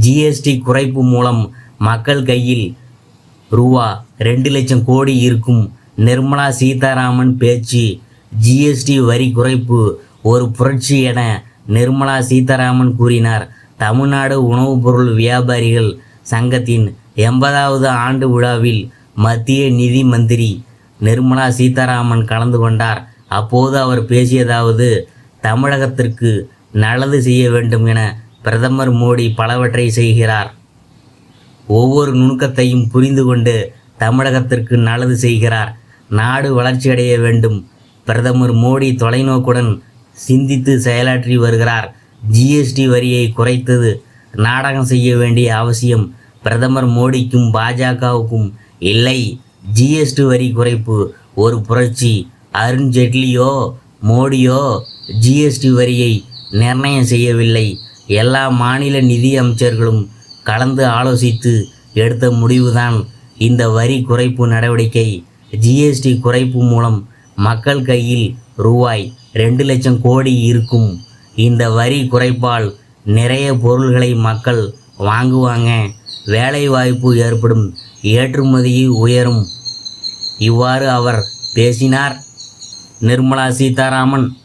GST குறைப்பு மூலம் மக்கள் கையில் ரூபா ரெண்டு லட்சம் கோடி இருக்கும் நிர்மலா சீதாராமன் பேச்சு ஜிஎஸ்டி வரி குறைப்பு ஒரு புரட்சி என நிர்மலா சீதாராமன் கூறினார். தமிழ்நாடு உணவுப் பொருள் வியாபாரிகள் சங்கத்தின் எண்பதாவது ஆண்டு விழாவில் மத்திய நிதி மந்திரி நிர்மலா சீதாராமன் கலந்து கொண்டார். அப்போது அவர் பேசியதாவது தமிழகத்திற்கு நல்லது செய்ய வேண்டும் என பிரதமர் மோடி பலவற்றை செய்கிறார். ஒவ்வொரு நுணுக்கத்தையும் புரிந்து கொண்டு தமிழகத்திற்கு நல்லது செய்கிறார். நாடு வளர்ச்சியடைய வேண்டும். பிரதமர் மோடி தொலைநோக்குடன் சிந்தித்து செயலாற்றி வருகிறார். ஜிஎஸ்டி வரியை குறைத்தது நாடகம் செய்ய வேண்டிய அவசியம் பிரதமர் மோடிக்கும் பாஜகவுக்கும் இல்லை. ஜிஎஸ்டி வரி குறைப்பு ஒரு புரட்சி. அருண் ஜெட்லியோ மோடியோ ஜிஎஸ்டி வரியை நிர்ணயம் செய்யவில்லை. எல்லா மாநில நிதி அமைச்சர்களும் கலந்து ஆலோசித்து எடுத்த முடிவுதான் இந்த வரி குறைப்பு நடவடிக்கை. ஜிஎஸ்டி குறைப்பு மூலம் மக்கள் கையில் ரூபாய் ரெண்டு லட்சம் கோடி இருக்கும். இந்த வரி குறைப்பால் நிறைய பொருள்களை மக்கள் வாங்குவாங்க. வேலைவாய்ப்பு ஏற்படும். ஏற்றுமதி உயரும். இவ்வாறு அவர் பேசினார். நிர்மலா சீதாராமன்.